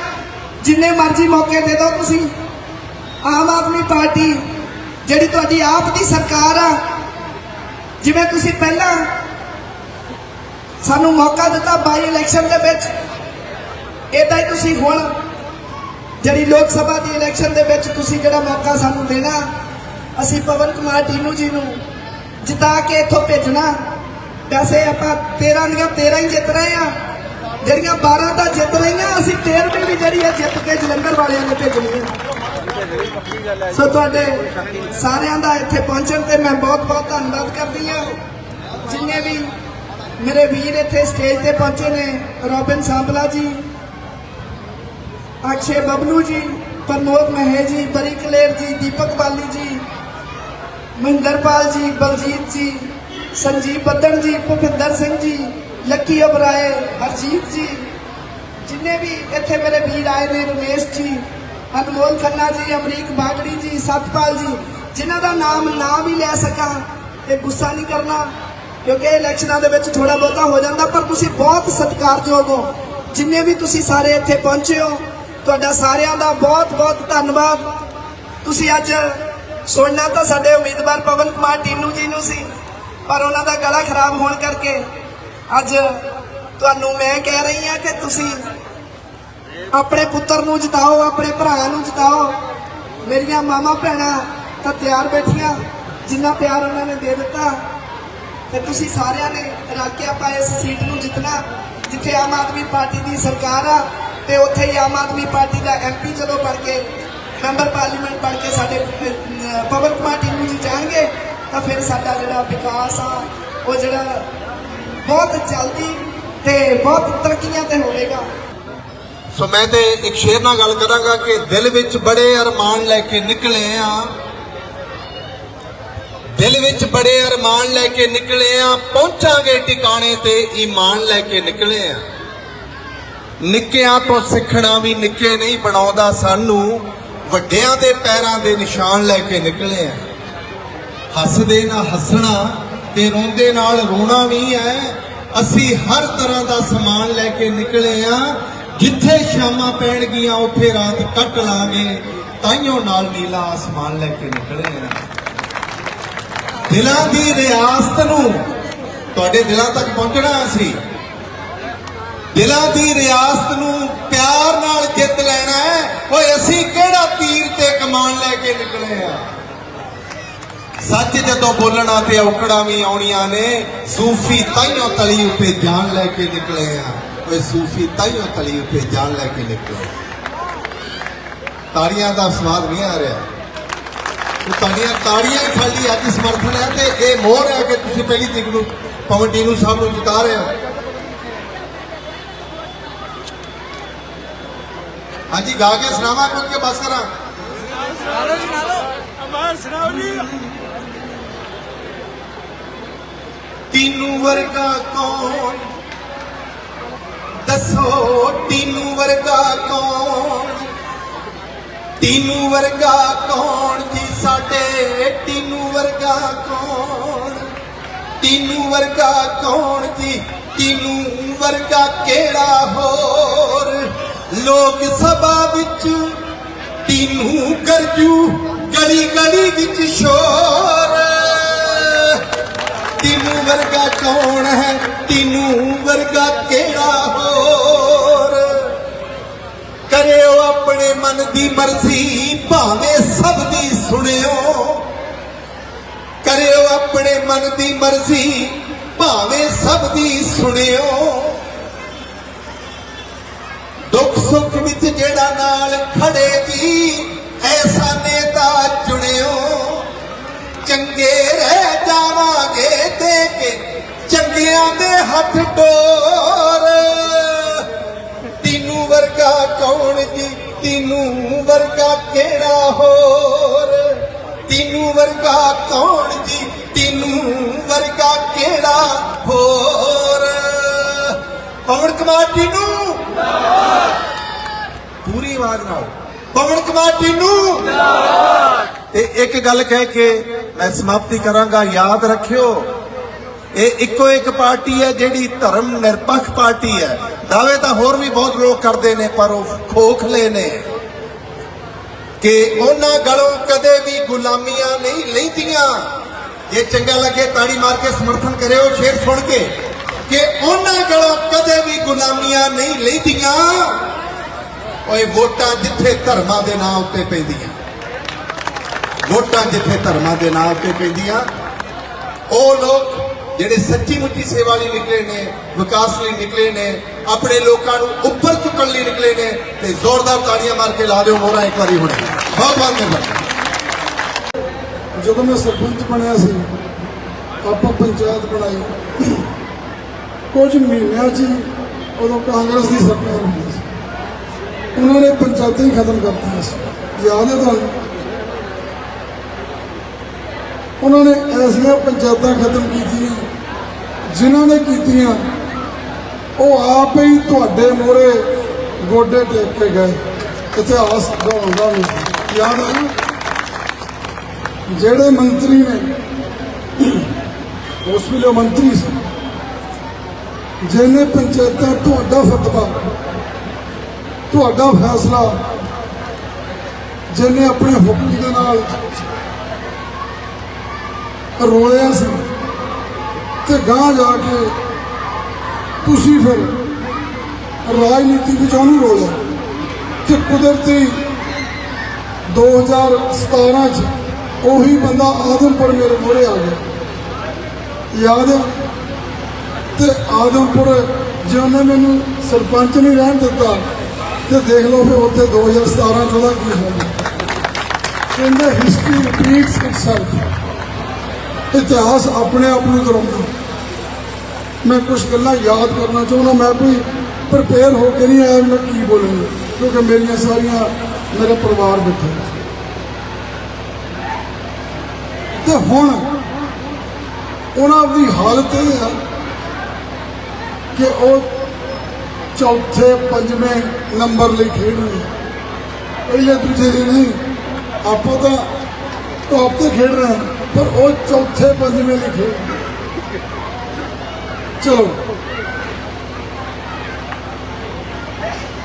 ਜਿੰਨੇ ਮਰਜ਼ੀ ਮੌਕੇ ਦੇ ਦਿਓ ਤੁਸੀਂ। ਆਮ ਆਦਮੀ ਪਾਰਟੀ, ਜਿਹੜੀ ਤੁਹਾਡੀ ਆਪ ਦੀ ਸਰਕਾਰ ਆ, ਜਿਵੇਂ ਤੁਸੀਂ ਪਹਿਲਾਂ ਸਾਨੂੰ ਮੌਕਾ ਦਿੱਤਾ ਬਾਈ ਇਲੈਕਸ਼ਨ ਦੇ ਵਿੱਚ ਇਦਾਂ ਹੀ ਤੁਸੀਂ ਹੁਣ ਜਿਹੜੀ ਲੋਕ ਸਭਾ ਦੀ ਇਲੈਕਸ਼ਨ ਦੇ ਵਿੱਚ ਤੁਸੀਂ ਜਿਹੜਾ ਮੌਕਾ ਸਾਨੂੰ ਦੇਣਾ, ਅਸੀਂ ਪਵਨ ਕੁਮਾਰ ਟੀਨੂ ਜੀ ਨੂੰ ਜਿਤਾ ਕੇ ਇੱਥੋਂ ਭੇਜਣਾ ਵੈਸੇ ਆਪਾਂ 13 ਦੀਆਂ 13 ਹੀ ਜਿੱਤ ਰਹੇ ਆ ਜਿਹੜੀਆਂ 12 ਤਾਂ ਜਿੱਤ ਰਹੀਆਂ, ਅਸੀਂ 13ਵੀਂ ਵੀ ਜਿਹੜੀ ਆ ਜਿੱਤ ਕੇ ਜਲੰਧਰ ਵਾਲਿਆਂ ਨੇ ਭੇਜਣੀ ਹੈ। ਸੋ ਤੁਹਾਡੇ ਸਾਰਿਆਂ ਦਾ ਇੱਥੇ ਪਹੁੰਚਣ ਤੇ ਮੈਂ ਬਹੁਤ ਬਹੁਤ ਧੰਨਵਾਦ ਕਰਦੀ ਹਾਂ। ਜਿੰਨੇ ਵੀ ਮੇਰੇ ਵੀਰ ਇੱਥੇ ਸਟੇਜ ਤੇ ਪਹੁੰਚੇ ਨੇ, ਰੋਬਿਨ ਸਾਂਪਲਾ ਜੀ ਅਕਸ਼ੇ ਬਬਲੂ ਜੀ, ਪ੍ਰਮੋਦ ਮਹੇ ਜੀ ਬਰੀ ਕਲੇਰ ਜੀ, ਦੀਪਕ ਬਾਲੀ ਜੀ, ਮਹਿੰਦਰਪਾਲ ਜੀ, ਬਲਜੀਤ ਜੀ, ਸੰਜੀਵ ਬੱਦਣ ਜੀ, ਭੁਪਿੰਦਰ ਸਿੰਘ ਜੀ, ਲੱਕੀ ਅਬਰਾਏ, ਹਰਜੀਤ ਜੀ, ਜਿੰਨੇ ਵੀ ਇੱਥੇ ਮੇਰੇ ਵੀਰ ਆਏ ਨੇ, ਰਮੇਸ਼ ਜੀ, ਅਨਮੋਲ ਖੰਨਾ ਜੀ, ਅਮਰੀਕ ਬਾਗੜੀ ਜੀ, ਸਤਪਾਲ ਜੀ, ਜਿਨ੍ਹਾਂ ਦਾ ਨਾਮ ਨਾ ਵੀ ਲੈ ਸਕਾਂ ਤੇ ਗੁੱਸਾ ਨਹੀਂ ਕਰਨਾ, ਕਿਉਂਕਿ ਇਲੈਕਸ਼ਨਾਂ ਦੇ ਵਿੱਚ ਥੋੜਾ ਬਹੁਤਾ ਹੋ ਜਾਂਦਾ, ਪਰ ਤੁਸੀਂ ਬਹੁਤ ਸਤਿਕਾਰਯੋਗ ਹੋ। ਜਿੰਨੇ ਵੀ ਤੁਸੀਂ ਸਾਰੇ ਇੱਥੇ ਪਹੁੰਚੇ ਹੋ ਤੁਹਾਡਾ ਸਾਰਿਆਂ ਦਾ ਬਹੁਤ ਬਹੁਤ ਧੰਨਵਾਦ। ਤੁਸੀਂ ਅੱਜ ਸੁਣਨਾ ਤਾਂ ਸਾਡੇ ਉਮੀਦਵਾਰ ਪਵਨ ਕੁਮਾਰ ਟੀਨੂ ਜੀ ਨੂੰ ਸੀ, ਪਰ ਉਹਨਾਂ ਦਾ ਗਲਾ ਖਰਾਬ ਹੋਣ ਕਰਕੇ ਅੱਜ ਤੁਹਾਨੂੰ ਮੈਂ ਕਹਿ ਰਹੀ ਹਾਂ ਕਿ ਤੁਸੀਂ ਆਪਣੇ ਪੁੱਤਰ ਨੂੰ ਜਿਤਾਓ, ਆਪਣੇ ਭਰਾ ਨੂੰ ਜਿਤਾਓ। ਮੇਰੀਆਂ ਮਾਮਾ ਭੈਣਾਂ ਤਾਂ ਤਿਆਰ ਬੈਠੀਆਂ, ਜਿੰਨਾ ਪਿਆਰ ਉਹਨਾਂ ਨੇ ਦੇ ਦਿੱਤਾ। ਤੇ ਤੁਸੀਂ ਸਾਰਿਆਂ ਨੇ ਰਲ ਕੇ ਆਪਾਂ ਇਸ ਸੀਟ ਨੂੰ ਜਿੱਤਣਾ, ਜਿੱਥੇ ਆਮ ਆਦਮੀ ਪਾਰਟੀ ਦੀ ਸਰਕਾਰ ਆ। ਤੇ ਉੱਥੇ ਹੀ ਆਮ ਆਦਮੀ ਪਾਰਟੀ ਦਾ ਐਮਪੀ ਜਦੋਂ ਬਣ ਕੇ ਮੈਂਬਰ ਪਾਰਲੀਮੈਂਟ ਬਣ ਕੇ ਸਾਡੇ ਅਹ, ਪਵਨ ਕੁਮਾਰ ਟੀਨੂ ਜੀ ਜਾਣਗੇ ਤਾਂ ਫਿਰ ਸਾਡਾ ਜਿਹੜਾ ਵਿਕਾਸ ਆ ਉਹ ਜਿਹੜਾ ਬਹੁਤ ਜਲਦੀ ਤੇ ਬਹੁਤ ਤਰੱਕੀਆਂ ਤੇ ਹੋਵੇਗਾ। ਸੋ ਮੈਂ ਤੇ ਇੱਕ ਸ਼ੇਰ ਨਾਲ ਗੱਲ ਕਰਾਂਗਾ ਕਿ ਦਿਲ ਵਿੱਚ ਬੜੇ ਅਰਮਾਨ ਲੈ ਕੇ ਨਿਕਲੇ ਆ। ਦਿਲ ਵਿੱਚ ਬੜੇ ਅਰਮਾਨ ਲੈ ਕੇ ਨਿਕਲੇ ਆ ਪਹੁੰਚਾਂਗੇ ਟਿਕਾਣੇ ਤੇ ਈਮਾਨ ਲੈ ਕੇ ਨਿਕਲੇ ਆ। ਨਿੱਕਿਆਂ ਤੋਂ ਸਿੱਖਣਾ ਵੀ ਨਿੱਕੇ ਨਹੀਂ ਬਣਾਉਂਦਾ, ਸਾਨੂੰ ਵੱਡਿਆਂ ਦੇ ਪੈਰਾਂ ਦੇ ਨਿਸ਼ਾਨ ਲੈ ਕੇ ਨਿਕਲੇ ਆ। ਹੱਸਦੇ ਨਾਲ ਹੱਸਣਾ ਤੇ ਰੋਂਦੇ ਨਾਲ ਰੋਣਾ ਵੀ ਹੈ। ਅਸੀਂ ਹਰ ਤਰ੍ਹਾਂ ਦਾ ਸਮਾਨ ਲੈ ਕੇ ਨਿਕਲੇ ਆ। ਜਿੱਥੇ ਸ਼ਾਮਾਂ ਪੈਣਗੀਆਂ, ਉੱਥੇ ਰਾਤ ਕੱਟ ਲਾਂਗੇ, ਤਾਈਓ ਨਾਲ ਨੀਲਾ ਆਸਮਾਨ ਲੈ ਕੇ ਨਿਕਲੇ ਆ। ਦਿਲਾਂ ਦੀ ਰਿਆਸਤ ਨੂੰ ਤੁਹਾਡੇ ਦਿਲਾਂ ਤੱਕ ਪਹੁੰਚਣਾ ਅਸੀਂ। ਦਿਲਾਂ ਦੀ ਰਿਆਸਤ ਨੂੰ ਪਿਆਰ ਨਾਲ ਜਿੱਤ ਲੈਣਾ ਹੈ, ਓਏ ਅਸੀਂ ਕਿਹੜਾ ਤੀਰ ਤੇ ਕਮਾਨ ਲੈ ਕੇ ਨਿਕਲੇ ਆ? ਸੱਚ ਜਦੋਂ ਬੋਲਣਾ ਤੇ ਔਕੜਾਂ ਵੀ ਆਉਣੀਆਂ ਨੇ, ਸੂਫੀ ਤਾਈਓ ਤਲੀ ਉੱਤੇ ਜਾਨ ਲੈ ਕੇ ਨਿਕਲੇ ਆ। ਓਏ ਸੂਫੀ ਤਾਈਓ ਤਲੀ ਉੱਤੇ ਜਾਨ ਲੈ ਕੇ ਨਿਕਲੇ ਤਾੜੀਆਂ ਦਾ ਸਵਾਦ ਨਹੀਂ ਆ ਰਿਹਾ। ਉਹ ਤੁਹਾਡੀਆਂ ਤਾੜੀਆਂ ਹੀ ਖਾਲੀ ਅੱਜ ਸਮਰਥਨ ਹੈ ਤੇ ਇਹ ਮੋਹਰ ਹੈ ਕਿ ਤੁਸੀਂ ਪਹਿਲੀ ਤਰੀਕ ਨੂੰ ਪਵਨ ਟੀਨੂ ਸਭ ਨੂੰ ਜਿਤਾ ਰਹੇ ਹੋ। ਹਾਂਜੀ ਗਾ ਕੇ ਸੁਣਾਵਾਂ ਕਿ ਬਸ ਕਰਾਂ ਤੀਨੂ ਵਰਗਾ ਕੌਣ ਦੱਸੋ ਤੀਨੂ ਵਰਗਾ ਕੌਣ ਤੀਨੂ ਵਰਗਾ ਕੌਣ ਜੀ ਸਾਡੇ ਤੀਨੂ ਵਰਗਾ ਕੌਣ ਤੀਨੂ ਵਰਗਾ ਕੌਣ ਜੀ ਤੀਨੂ ਵਰਗਾ ਕਿਹੜਾ ਹੋਰ ਲੋਕ ਸਭਾ ਵਿੱਚ ਤੀਨੂ ਗਰਜੂ ਗਲੀ ਗਲੀ ਵਿੱਚ ਸ਼ੋਰ। ਤੀਨੂ ਵਰਗਾ ਕੌਣ ਹੈ? ਤੀਨੂ ਵਰਗਾ ਕਿਹੜਾ ਹੋਰ? ਕਰਿਓ ਆਪਣੇ ਮਨ ਦੀ ਮਰਜ਼ੀ, ਭਾਵੇਂ ਸਭ ਦੀ ਸੁਣਿਓ। ਕਰਿਓ ਆਪਣੇ ਮਨ ਦੀ ਮਰਜ਼ੀ, ਭਾਵੇਂ ਸਭ ਦੀ ਸੁਣਿਓ। ਦੁੱਖ ਸੁੱਖ ਵਿੱਚ ਜਿਹੜਾ ਨਾਲ ਖੜੇ ਜੀ ਐਸਾ ਨੇਤਾ ਚੁਣਿਓ। ਚੰਗੇ ਰਹਿ ਜਾਵਾਂਗੇ ਦੇ ਕੇ, ਚੰਗਿਆਂ ਦੇ ਹੱਥ ਡੋਰ ਤੀਨੂ ਵਰਗਾ ਕੌਣ ਜੀ, ਤੀਨੂ ਵਰਗਾ ਕਿਹੜਾ ਹੋਰ? ਤੀਨੂ ਵਰਗਾ ਕੌਣ ਜੀ, ਤੀਨੂ ਵਰਗਾ ਕਿਹੜਾ ਹੋਰ? ਪਵਨ ਕੁਮਾਰ ਜੀ ਨੂੰ? ਪੂਰੀ ਆਵਾਜ਼ ਨਾਲ। ਪਵਨ ਕੁਮਾਰ ਟੀਨੂ। ਤੇ ਇੱਕ ਗੱਲ ਕਹਿ ਕੇ ਮੈਂ ਸਮਾਪਤੀ ਕਰਾਂਗਾ। ਯਾਦ ਰੱਖਿਓ ਇਹ ਇੱਕੋ ਇੱਕ ਪਾਰਟੀ ਹੈ ਜਿਹੜੀ ਧਰਮ ਨਿਰਪੱਖ ਪਾਰਟੀ ਹੈ। ਦਾਅਵੇ ਤਾਂ ਹੋਰ ਵੀ ਬਹੁਤ ਲੋਕ ਕਰਦੇ ਨੇ ਪਰ ਉਹ ਖੋਖਲੇ ਨੇ ਕਿ ਉਹਨਾਂ ਗਲੋਂ ਕਦੇ ਵੀ ਗੁਲਾਮੀਆਂ ਨਹੀਂ ਲੈਂਦੀਆਂ ਜੇ ਚੰਗਾ ਲੱਗੇ ਤਾੜੀ ਮਾਰ ਕੇ ਸਮਰਥਨ ਕਰਿਓ ਸ਼ੇਰ ਸੁਣ ਕੇ। ਕਿ ਉਹਨਾਂ ਕੋਲੋਂ ਕਦੇ ਵੀ ਗੁਲਾਮੀਆਂ ਨਹੀਂ ਲੈਂਦੀਆਂ ਓਏ ਵੋਟਾਂ ਜਿੱਥੇ ਧਰਮਾਂ ਦੇ ਨਾਂ ਉੱਤੇ ਪੈਂਦੀਆਂ। ਵੋਟਾਂ ਜਿੱਥੇ ਧਰਮਾਂ ਦੇ ਨਾਂ ਉੱਤੇ ਪੈਂਦੀਆਂ। ਉਹ ਲੋਕ ਜਿਹੜੇ ਸੱਚੀ ਮੁੱਚੀ ਸੇਵਾ ਲਈ ਨਿਕਲੇ ਨੇ, ਵਿਕਾਸ ਲਈ ਨਿਕਲੇ ਨੇ, ਆਪਣੇ ਲੋਕਾਂ ਨੂੰ ਉੱਪਰ ਚੁੱਕਣ ਲਈ ਨਿਕਲੇ ਨੇ ਤੇ ਜ਼ੋਰਦਾਰ ਤਾੜੀਆਂ ਮਾਰ ਕੇ ਲਾ ਦਿਓ ਮੋਹਰਾਂ ਇੱਕ ਵਾਰੀ ਹੁਣ। ਬਹੁਤ ਬਹੁਤ ਮਿਹਰਬਾਨੀ। ਜਦੋਂ ਮੈਂ ਸਰਪੰਚ ਬਣਿਆ ਸੀ, ਆਪਾਂ ਪੰਚਾਇਤ ਬਣਾਈ। ਕੁਝ ਮਹੀਨਿਆਂ 'ਚ ਹੀ ਉਦੋਂ ਕਾਂਗਰਸ ਦੀ ਸਰਕਾਰ ਹੁੰਦੀ ਸੀ। ਉਹਨਾਂ ਨੇ ਪੰਚਾਇਤਾਂ ਹੀ ਖਤਮ ਕਰਤੀਆਂ ਸੀ। ਯਾਦ ਹੈ ਤੁਹਾਨੂੰ? ਉਹਨਾਂ ਨੇ ਐਸੀਆਂ ਪੰਚਾਇਤਾਂ ਖਤਮ ਕੀਤੀਆਂ, ਜਿਨ੍ਹਾਂ ਨੇ ਕੀਤੀਆਂ, ਉਹ ਆਪ ਹੀ ਤੁਹਾਡੇ ਮੋਰੇ ਗੋਡੇ ਟੇਕ ਕੇ ਗਏ। ਇਤਿਹਾਸ ਗਵਾਉਂਦਾ ਨਹੀਂ। ਯਾਦ ਹੈ ਜਿਹੜੇ ਮੰਤਰੀ ਨੇ, ਉਸ ਵੇਲੇ ਉਹ ਮੰਤਰੀ ਸੀ। ਜਿਹਨੇ ਪੰਚਾਇਤਾਂ, ਤੁਹਾਡਾ ਫਤਵਾ, ਤੁਹਾਡਾ ਫੈਸਲਾ, ਜਿਹਨੇ ਆਪਣੇ ਹੁਕਮ ਦੇ ਨਾਲ ਰੋਲਿਆ ਸੀ ਤੇ ਗਾਂ ਜਾ ਕੇ ਤੁਸੀਂ ਫਿਰ ਰਾਜਨੀਤੀ ਵਿੱਚ ਉਹਨੂੰ ਰੋਲਿਆ ਤੇ ਕੁਦਰਤੀ 2017 ਚ ਉਹੀ ਬੰਦਾ ਆਦਮਪੁਰ ਮੇਰੇ ਮੂਹਰੇ ਆ ਗਿਆ। ਯਾਦ ਹੈ? ਤੇ ਆਦਮਪੁਰ ਜੇ ਉਹਨੇ ਮੈਨੂੰ ਸਰਪੰਚ ਨਹੀਂ ਰਹਿਣ ਦਿੱਤਾ। ਤੇ ਦੇਖ ਲਓ ਫਿਰ ਉੱਥੇ 2017 ਚ ਉਹਦਾ ਕੀ ਹੋਇਆ। ਕਹਿੰਦੇ ਹਿਸਟਰੀ ਰਿਪੀਟਸ ਇਟਸੈਲਫ ਇਤਿਹਾਸ ਆਪਣੇ ਆਪ ਨੂੰ ਦੁਹਰਾਉਂਦਾ ਮੈਂ ਕੁਝ ਗੱਲਾਂ ਯਾਦ ਕਰਨਾ ਚਾਹੁੰਦਾ, ਮੈਂ ਵੀ ਪ੍ਰਪੇਅਰ ਹੋ ਕੇ ਨਹੀਂ ਆਇਆ ਵੀ ਮੈਂ ਕੀ ਬੋਲੂੰਗਾ? ਕਿਉਂਕਿ ਮੇਰੀਆਂ ਸਾਰੀਆਂ ਮੇਰੇ ਪਰਿਵਾਰ ਬੈਠੇ ਹੈ। ਤੇ ਹੁਣ ਉਹਨਾਂ ਦੀ ਹਾਲਤ ਇਹ ਹੈ ਕਿ ਉਹ ਚੌਥੇ ਪੰਜਵੇਂ ਨੰਬਰ ਲਈ ਖੇਡ ਰਹੇ ਆ। ਪਹਿਲੇ ਦੂਜੇ ਦੀ ਨਹੀਂ ਆਪਾਂ ਤਾਂ ਟੌਪ ਤੇ ਖੇਡ ਰਹੇ ਹਾਂ ਪਰ ਉਹ ਚੌਥੇ ਪੰਜਵੇਂ ਲਈ ਖੇਡ ਰਹੇ ਆ। ਚਲੋ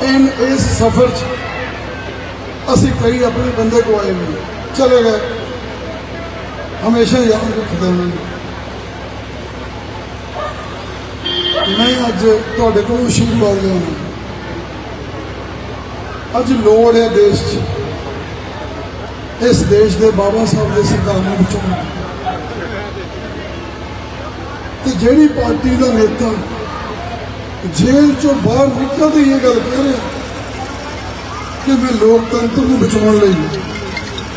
ਇਨ ਇਸ ਸਫ਼ਰ 'ਚ ਅਸੀਂ ਕਈ ਆਪਣੇ ਬੰਦੇ ਕੋ ਆਏ ਵੀ ਚਲੇ ਗਏ ਹਮੇਸ਼ਾ ਯਾਦ ਰੱਖਦੇ ਉਹਨਾਂ ਨੂੰ ਮੈਂ ਅੱਜ ਤੁਹਾਡੇ ਕੋਲ ਆਸ਼ੀਰਵਾਦ ਲੈਣਾ। ਅੱਜ ਲੋੜ ਹੈ ਦੇਸ਼ 'ਚ। ਇਸ ਦੇਸ਼ ਦੇ ਬਾਬਾ ਸਾਹਿਬ ਦੇ ਸਿਧਾਂਤਾਂ ਵਿੱਚੋਂ। ਤੇ ਜਿਹੜੀ ਪਾਰਟੀ ਦਾ ਨੇਤਾ ਜੇਲ੍ਹ ਚੋਂ ਬਾਹਰ ਨਿਕਲਦੇ ਇਹ ਗੱਲ ਕਹਿ ਰਿਹਾ ਕਿ ਮੈਂ ਲੋਕਤੰਤਰ ਨੂੰ ਬਚਾਉਣ ਲਈ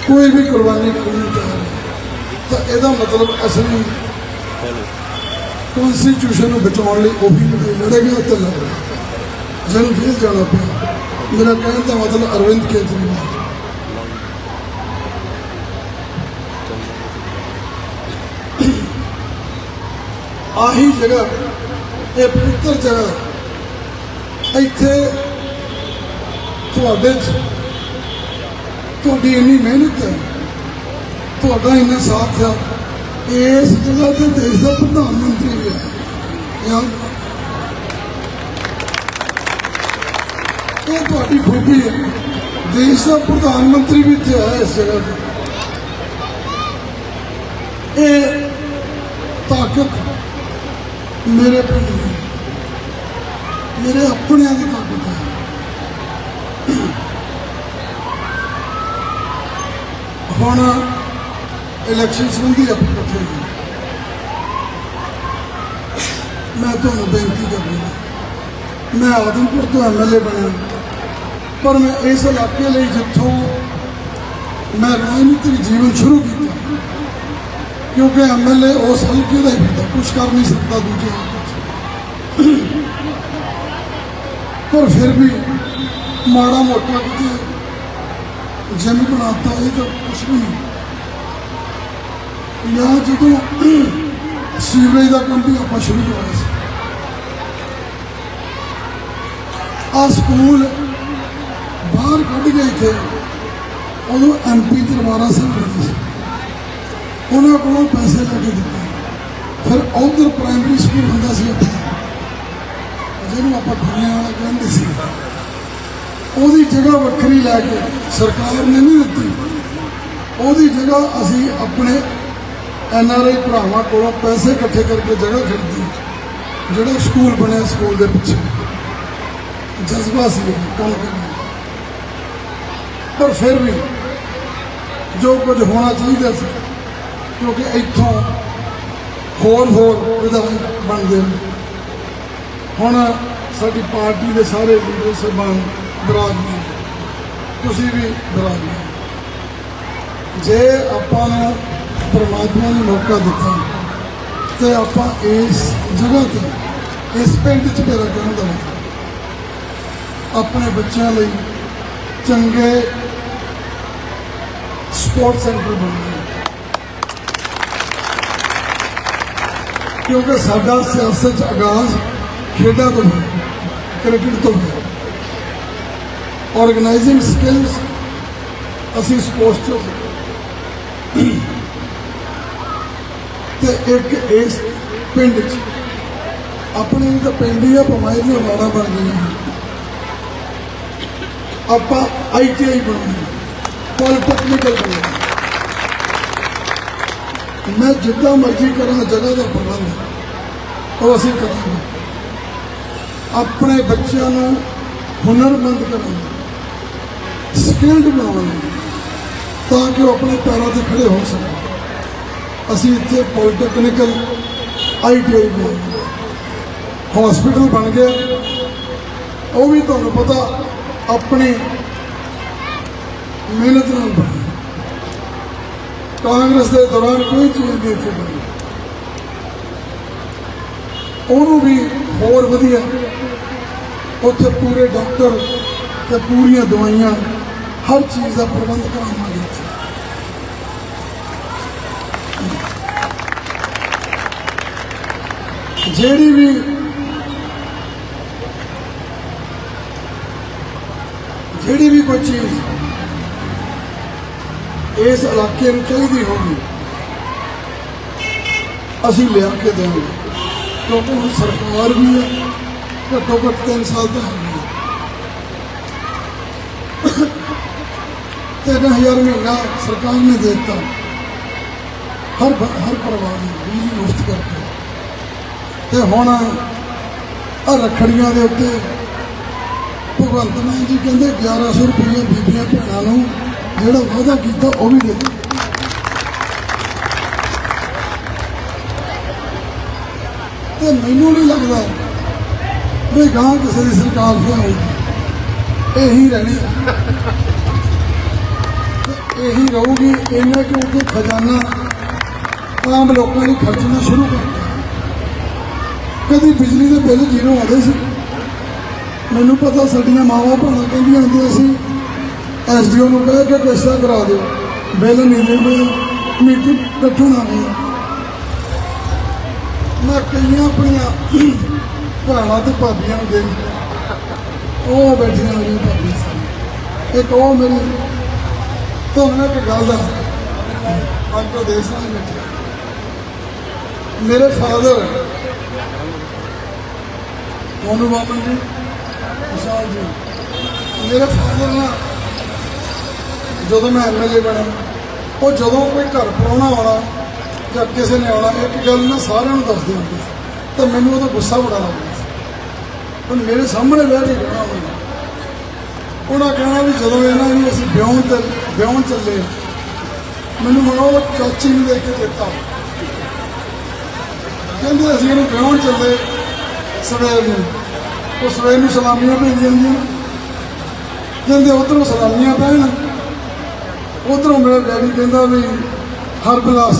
ਕੋਈ ਵੀ ਕੁਰਬਾਨੀ ਕਰਨੀ ਚਾਹ ਰਿਹਾ ਤਾਂ ਇਹਦਾ ਮਤਲਬ ਅਸਲੀ ਕਨਸਟੀਟਿਊਸ਼ਨ ਨੂੰ ਬਚਾਉਣ ਲਈ ਉਹੀ ਲੜਾਈ ਲੜੇਗਾ ਤੇ ਲੜੇਗਾ। ਜਿਹਨੂੰ ਜੇਲ੍ਹ ਜਾਣਾ ਪਿਆ, ਮੇਰਾ ਕਹਿਣ ਦਾ ਮਤਲਬ ਅਰਵਿੰਦ ਕੇਜਰੀਵਾਲ। ਆਹੀ ਜਗ੍ਹਾ, ਇਹ ਪਵਿੱਤਰ ਜਗ੍ਹਾ, ਇੱਥੇ ਤੁਹਾਡੇ ਤੁਹਾਡੀ ਇੰਨੀ ਮਿਹਨਤ ਹੈ, ਤੁਹਾਡਾ ਇੰਨਾ ਸਾਥ ਹੈ। ਇਸ ਜਗ੍ਹਾ ਤੇ ਦੇਸ਼ ਦਾ ਪ੍ਰਧਾਨ ਮੰਤਰੀ ਯਾਰ ਇਹ ਤੁਹਾਡੀ ਖੂਬੀ ਹੈ। ਦੇਸ਼ ਦਾ ਪ੍ਰਧਾਨ ਮੰਤਰੀ ਵੀ ਇੱਥੇ ਆਇਆ ਇਸ ਜਗ੍ਹਾ ਤੇ। ਇਹ ਤਾਕਤ ਮੇਰੇ ਪਿੰਡ ਦੀ ਮੇਰੇ ਆਪਣਿਆਂ ਦੀ ਤਾਕਤ ਹੈ। ਹੁਣ ਇਲੈਕਸ਼ਨ ਸੰਬੰਧੀ ਆਪਾਂ ਇਕੱਠੇ ਹੋਏ ਮੈਂ ਤੁਹਾਨੂੰ ਬੇਨਤੀ ਕਰਨੀ ਹੈ। ਮੈਂ ਆਦਮਪੁਰ ਤੋਂ ਐਮਐਲਏ ਬਣਿਆ। ਪਰ ਮੈਂ ਇਸ ਇਲਾਕੇ ਲਈ ਜਿੱਥੋਂ ਮੈਂ ਰਾਜਨੀਤਿਕ ਜੀਵਨ ਸ਼ੁਰੂ ਕੀਤਾ, ਕਿਉਂਕਿ ਐਮਐਲਏ ਉਸ ਹਲਕੇ ਦਾ ਹੀ ਹੁੰਦਾ ਕੁਝ ਕਰ ਨਹੀਂ ਸਕਦਾ ਦੂਜੇ ਹਲਕੇ ਪਰ ਫਿਰ ਵੀ ਮਾੜਾ ਮੋਟਾ ਕਿਤੇ ਜਿੰਮ ਬਣਾਤਾ, ਇਹ ਤਾਂ ਕੁਝ ਵੀ ਨਹੀਂ। ਜਾਂ ਜਦੋਂ ਸੀਵਰੇਜ ਦਾ ਕੰਮ ਵੀ ਆਪਾਂ ਸ਼ੁਰੂ ਕਰਾਇਆ ਆ ਸਕੂਲ ਬਾਹਰ ਕੱਢ ਕੇ ਇੱਥੇ ਉਦੋਂ ਐਮਪੀ ਦਰਬਾਰਾ ਸਿੰਘ ਬਣੇ ਸੀ ਉਹਨਾਂ ਕੋਲੋਂ ਪੈਸੇ ਲੈ ਕੇ ਦਿੱਤੇ। ਫਿਰ ਉਧਰ ਪ੍ਰਾਇਮਰੀ ਸਕੂਲ ਹੁੰਦਾ ਸੀ ਉੱਥੇ। ਜਿਹਨੂੰ ਆਪਾਂ ਖੁੱਲੇ ਵਾਲਾ ਕਹਿੰਦੇ ਸੀ। ਉਹਦੀ ਜਗ੍ਹਾ ਵੱਖਰੀ ਲੈ ਕੇ ਸਰਕਾਰ ਨੇ ਨਹੀਂ ਦਿੱਤੀ। ਉਹਦੀ ਜਗ੍ਹਾ ਅਸੀਂ ਆਪਣੇ ਐਨ ਆਰ ਆਈ ਭਰਾਵਾਂ ਕੋਲੋਂ ਪੈਸੇ ਇਕੱਠੇ ਕਰਕੇ ਜਗ੍ਹਾ ਖਰੀਦੀ। ਜਿਹੜਾ ਸਕੂਲ ਬਣਿਆ ਸਕੂਲ ਦੇ ਪਿੱਛੇ। ਜਜ਼ਬਾ ਸੀ ਕੰਮ ਕਰਨ ਪਰ ਫਿਰ ਵੀ ਜੋ ਕੁਝ ਹੋਣਾ ਚਾਹੀਦਾ ਸੀ, ਕਿਉਂਕਿ ਇੱਥੋਂ ਹੋਰ ਹੋਰ ਵਿਧਾਇਕ ਬਣਦੇ ਨੇ। ਹੁਣ ਸਾਡੀ ਪਾਰਟੀ ਦੇ ਸਾਰੇ ਲੀਡਰ ਸਾਹਿਬਾਨ ਵਿਰਾਜਮਾਨ ਤੁਸੀਂ ਵੀ ਵਿਰਾਜਮਾਨ ਜੇ ਆਪਾਂ ਨੂੰ ਪਰਮਾਤਮਾ ਨੇ ਮੌਕਾ ਦਿੱਤਾ ਤੇ ਆਪਾਂ ਇਸ ਜਗ੍ਹਾ ਤੇ, ਇਸ ਪਿੰਡ 'ਚ ਮੇਰਾ ਕਹਿਣ ਦਾ ਮਤਲਬ ਆਪਣੇ ਬੱਚਿਆਂ ਲਈ ਚੰਗੇ ਸਪੋਰਟ ਸੈਂਟਰ ਬਣਾਉਣੇ ਕਿਉਂਕਿ ਸਾਡਾ ਸਿਆਸਤ 'ਚ ਆਗਾਜ਼ ਖੇਡਾਂ ਤੋਂ ਹੈ, ਕ੍ਰਿਕਟ ਤੋਂ ਹੈ। ਆਰਗੇਨਾਈਜ਼ਿੰਗ ਸਕਿੱਲਸ ਅਸੀਂ ਸਪੋਰਟਸ ਚੋਂ ਤੇ ਇੱਕ ਇਸ ਪਿੰਡ 'ਚ, ਆਪਣੀ ਤਾਂ ਪਿੰਡ ਹੀ ਆ ਪਮਾਈ ਦੀਆਂ ਵਾੜਾ ਬਣ ਗਈਆਂ। ਆਪਾਂ ਆਈਟੀਆਈ ਬਣਾਉਣੀ ਪੋਲੀਟੈਕਨੀਕਲ ਬਣਾਉਣੀ ਮੈਂ ਜਿੱਦਾਂ ਮਰਜ਼ੀ ਕਰਾਂ, ਜਗ੍ਹਾ ਦਾ ਪ੍ਰਬੰਧ ਉਹ ਅਸੀਂ ਕਰਾਂਗੇ। ਆਪਣੇ ਬੱਚਿਆਂ ਨੂੰ ਹੁਨਰਮੰਦ ਕਰਾਂਗੇ। ਸਕਿਲਡ ਬਣਾਵਾਂਗੇ, ਤਾਂ ਕਿ ਉਹ ਆਪਣੇ ਪੈਰਾਂ ਤੇ ਖੜੇ ਹੋ ਸਕਣ। ਅਸੀਂ ਇੱਥੇ ਪੋਲੀਟੈਕਨੀਕਲ ਆਈਟੀਆਈ ਬਣਾਵਾਂਗੇ ਹਸਪੀਟਲ ਬਣ ਗਿਆ। ਉਹ ਵੀ ਤੁਹਾਨੂੰ ਪਤਾ ਆਪਣੀ ਮਿਹਨਤ ਨਾਲ ਬਣੀ ਕਾਂਗਰਸ ਦੇ ਦੌਰਾਨ ਕੋਈ ਚੀਜ਼ ਨਹੀਂ ਇੱਥੇ ਬਣੀ। ਉਹਨੂੰ ਵੀ ਹੋਰ ਵਧੀਆ। ਉੱਥੇ ਪੂਰੇ ਡਾਕਟਰ ਤੇ ਪੂਰੀਆਂ ਦਵਾਈਆਂ, ਹਰ ਚੀਜ਼ ਦਾ ਪ੍ਰਬੰਧ ਕਰਾਵਾਂਗੇ ਇੱਥੇ। ਜਿਹੜੀ ਵੀ ਜਿਹੜੀ ਵੀ ਕੋਈ ਚੀਜ਼ ਇਸ ਇਲਾਕੇ ਨੂੰ ਚਾਹੀਦੀ ਹੋਵੇ ਅਸੀਂ ਲਿਆ ਕੇ ਦੇਵਾਂਗੇ। ਕਿਉਂਕਿ ਹੁਣ ਸਰਕਾਰ ਵੀ ਹੈ, ਘੱਟੋ ਘੱਟ 3 ਸਾਲ ਦਾ ਹੈ ਤਿੰਨ ਹਜ਼ਾਰ ਮਹੀਨਾ ਸਰਕਾਰ ਨੇ ਦੇ ਦਿੱਤਾ। ਹਰ ਹਰ ਪਰਿਵਾਰ ਨੂੰ ਬਿਜਲੀ ਮੁਫਤ ਕਰਕੇ। ਤੇ ਹੁਣ ਆ ਰੱਖੜੀਆਂ ਦੇ ਉੱਤੇ ਭਗਵੰਤ ਮਾਨ ਜੀ ਕਹਿੰਦੇ 1100 ਰੁਪਏ ਬੀਬੀਆਂ ਭੈਣਾਂ ਨੂੰ ਜਿਹੜਾ ਵਾਅਦਾ ਕੀਤਾ ਉਹ ਵੀ ਦੇ ਦਿਓ। ਤੇ ਮੈਨੂੰ ਨਹੀਂ ਲੱਗਦਾ ਵੀ ਗਾਂ ਕਿਸੇ ਦੀ ਸਰਕਾਰ ਫਿਰ ਆਊਗੀ ਇਹੀ ਰਹਿਣੀ ਇਹੀ ਰਹੂਗੀ ਇਹਨੇ ਕਿਉਂਕਿ ਖਜ਼ਾਨਾ ਆਮ ਲੋਕਾਂ ਲਈ ਖਰਚਣਾ ਸ਼ੁਰੂ ਕਰ ਦਿੱਤਾ। ਕਦੀ ਬਿਜਲੀ ਦੇ ਬਿੱਲ ਜ਼ੀਰੋ ਆਉਂਦੇ ਸੀ। ਮੈਨੂੰ ਪਤਾ ਸਾਡੀਆਂ ਮਾਵਾਂ ਭੈਣਾਂ ਕਹਿੰਦੀਆਂ ਹੁੰਦੀਆਂ ਸੀ ਐਸਡੀਓ ਨੂੰ ਕਹਿ ਕੇ ਕਿਸ਼ਤਾਂ ਕਰਾ ਦਿਓ, ਬਿੱਲ ਨਹੀਂ ਦਿੰਦੇ ਮੀਟਿੰਗ ਕੱਟਣ ਆ ਮੈਂ ਕਈਆਂ ਆਪਣੀਆਂ ਭੈਣਾਂ ਤੇ ਭਾਬੀਆਂ ਨੂੰ ਦੇਖਦਾ ਉਹ ਬੈਠੀਆਂ ਮੇਰੀਆਂ ਭਾਬੀਆਂ ਸੀ। ਇੱਕ ਉਹ ਮੇਰੀ ਤੁਹਾਨੂੰ ਇੱਕ ਗੱਲ ਦਾ ਅੰਕਲ ਦੇਸ਼ ਨਾਲ ਬੈਠੇ। ਮੇਰੇ ਫਾਦਰ, ਮੋਨੂ ਬਾਬਨ ਜੀ ਵਿਸ਼ਾਲ ਜੀ। ਮੇਰੇ ਫਾਦਰ ਨਾ ਜਦੋਂ ਮੈਂ ਐਮਐਲਏ ਬਣਿਆ ਉਹ ਜਦੋਂ ਕੋਈ ਘਰ ਪ੍ਰਾਹੁਣਾ ਆਉਣਾ ਜਾਂ ਕਿਸੇ ਨੇ ਆਉਣਾ, ਇੱਕ ਗੱਲ ਨਾ ਸਾਰਿਆਂ ਨੂੰ ਦੱਸਦੇ ਹੁੰਦੇ ਸੀ, ਤਾਂ ਮੈਨੂੰ ਉਹਦਾ ਗੁੱਸਾ ਬੜਾ ਲੱਗਦਾ ਸੀ। ਪਰ ਮੇਰੇ ਸਾਹਮਣੇ ਬਹਿ ਕੇ ਕਹਿਣਾ ਉਹਨਾਂ ਉਹਨਾਂ ਕਹਿਣਾ ਵੀ ਜਦੋਂ ਇਹਨਾਂ ਨੂੰ ਅਸੀਂ ਵਿਆਹਣ ਤੇ ਵਿਆਹਣ ਚੱਲੇ, ਮੈਨੂੰ ਹੁਣ ਉਹ ਚਾਚੀ ਨੂੰ ਦੇਖ ਕੇ ਦਿੱਤਾ ਕਹਿੰਦੇ ਅਸੀਂ ਇਹਨੂੰ ਵਿਆਹਣ ਚੱਲੇ ਸਵੇਰ ਨੂੰ। ਉਹ ਸਵੇਰ ਨੂੰ ਸਲਾਮੀਆਂ ਭੇਜ ਜਾਂਦੀਆਂ ਕਹਿੰਦੇ ਉਧਰੋਂ ਸਲਾਮੀਆਂ ਪੈਣ। ਉਧਰੋਂ ਮੇਰਾ ਡੈਡੀ ਕਹਿੰਦਾ ਵੀ ਹਰਬਲਾਸ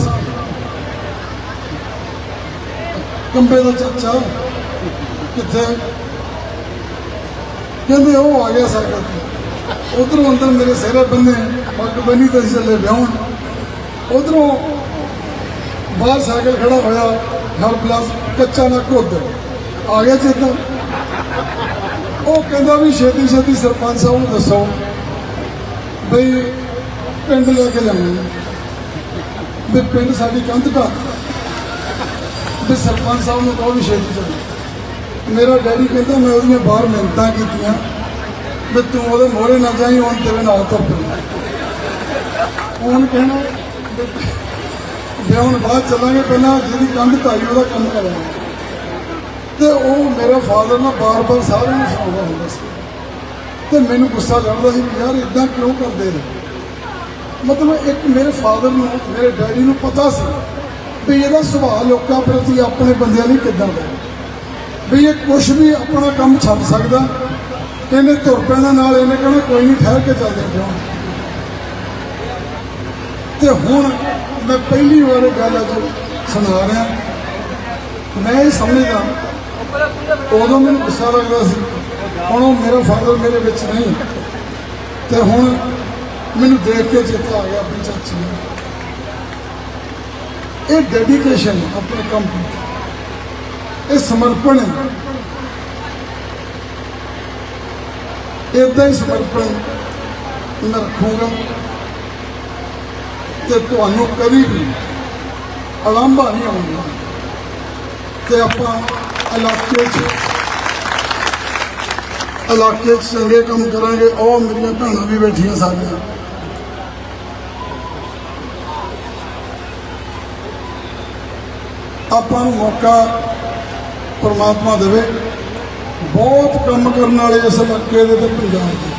ਕੰਬੇ ਦਾ ਚਾਚਾ ਕਿੱਥੇ? ਕਹਿੰਦੇ ਉਹ ਆ ਗਿਆ ਸਾਈਕਲ ਉਧਰੋਂ ਅੰਦਰ ਮੇਰੇ ਸਿਰੇ ਬੰਨੇ, ਪੱਗ ਬੰਨੀ ਤੇ ਅਸੀਂ ਚੱਲੇ ਵਿਆਹਣ। ਉਧਰੋਂ ਬਾਹਰ ਸਾਈਕਲ ਖੜਾ ਹੋਇਆ, ਹਰ ਪਲੱਸ ਕੱਚਾ ਨਾ ਘੁੱਦ ਆ ਗਿਆ ਚੇਤਾ। ਉਹ ਕਹਿੰਦਾ ਵੀ ਛੇਤੀ ਛੇਤੀ ਸਰਪੰਚ ਸਾਹਿਬ ਨੂੰ ਦੱਸੋ ਬਈ ਪਿੰਡ ਲੈ ਕੇ ਜਾਣਾ ਵੀ ਪਿੰਡ ਸਾਡੀ ਕੰਧ ਘਾ ਵੀ ਸਰਪੰਚ ਸਾਹਿਬ ਨੂੰ ਕਹੋ ਵੀ ਛੇਤੀ ਚੱਲ। ਮੇਰਾ ਡੈਡੀ ਕਹਿੰਦਾ ਮੈਂ ਉਹਦੀਆਂ ਬਾਹਰ ਮਿਹਨਤਾਂ ਕੀਤੀਆਂ ਵੀ ਤੂੰ ਉਹਦੇ ਮੋਹਰੇ ਨਾ ਜਾਈ, ਹੁਣ ਤੇਰੇ ਨਾਲ ਤੁਰ ਪੈਣਾ ਹੁਣ ਕਹਿਣਾ? ਵੀ ਹੁਣ ਬਾਅਦ ਚੱਲਾਂਗੇ, ਪਹਿਲਾਂ ਜਿਹਦੀ ਕੰਧ ਢਾਈ, ਉਹਦਾ ਕੰਮ ਕਰਾਂਗੇ। ਤੇ ਉਹ ਮੇਰਾ ਫਾਦਰ ਨਾ ਬਾਰ-ਬਾਰ ਸਾਰਿਆਂ ਨੂੰ ਸੁਣਾਉਂਦਾ ਹੁੰਦਾ ਸੀ। ਤੇ ਮੈਨੂੰ ਗੁੱਸਾ ਚੜਦਾ ਸੀ ਵੀ ਯਾਰ ਇਦਾਂ ਕਿਉਂ ਕਰਦੇ ਨੇ? ਮਤਲਬ ਇੱਕ ਮੇਰੇ ਫਾਦਰ ਨੂੰ, ਮੇਰੇ ਡੈਡੀ ਨੂੰ ਪਤਾ ਸੀ ਵੀ ਇਹਦਾ ਸੁਭਾਅ ਲੋਕਾਂ ਪ੍ਰਤੀ ਆਪਣੇ ਬੰਦਿਆਂ ਲਈ ਕਿੱਦਾਂ ਦਾ ਵੀ ਇਹ ਕੁਝ ਵੀ ਆਪਣਾ ਕੰਮ ਛੱਡ ਸਕਦਾ, ਇਹਨੇ ਧੁਰ ਪੈਣਾ ਨਾਲ, ਇਹਨੇ ਕਹਿਣਾ ਕੋਈ ਨਹੀਂ ਠਹਿਰ ਕੇ ਚੱਲਦੇ ਕਿਉਂ ਤੇ ਹੁਣ ਮੈਂ ਪਹਿਲੀ ਵਾਰ ਇਹ ਗੱਲ ਅੱਜ ਸੁਣਾ ਰਿਹਾ। ਮੈਂ ਇਹ ਸਮਝਦਾ ਉਦੋਂ ਮੈਨੂੰ ਗੁੱਸਾ ਲੱਗਦਾ ਸੀ। ਹੁਣ ਉਹ ਮੇਰਾ ਫਾਦਰ ਮੇਰੇ ਵਿੱਚ ਨਹੀਂ। ਤੇ ਹੁਣ ਮੈਨੂੰ ਦੇਖ ਕੇ ਚੇਤਾ ਆ ਗਿਆ ਆਪਣੀ ਚਾਚੀ ਨੂੰ। ਇਹ ਡੈਡੀਕੇਸ਼ਨ ਆਪਣੇ ਕੰਮ ਇਹ ਸਮਰਪਣ ਹੈ ਇਦਾਂ ਹੀ ਸਮਰਪਣ ਮੈਂ ਰੱਖੂੰਗਾ। ਤੇ ਤੁਹਾਨੂੰ ਕਦੀ ਵੀ ਅਲੰਭਾ ਨਹੀਂ ਆਉਂਦਾ। ਤੇ ਆਪਾਂ ਇਲਾਕੇ 'ਚ ਇਲਾਕੇ 'ਚ ਚੰਗੇ ਕੰਮ ਕਰਾਂਗੇ ਉਹ ਮੇਰੀਆਂ ਭੈਣਾਂ ਵੀ ਬੈਠੀਆਂ ਸਾਰੀਆਂ ਆਪਾਂ ਨੂੰ ਮੌਕਾ ਪਰਮਾਤਮਾ ਦੇਵੇ ਬਹੁਤ ਕੰਮ ਕਰਨ ਵਾਲੇ ਇਸ ਇਲਾਕੇ ਦੇ ਤੇ ਪੰਜਾਬ ਦੇ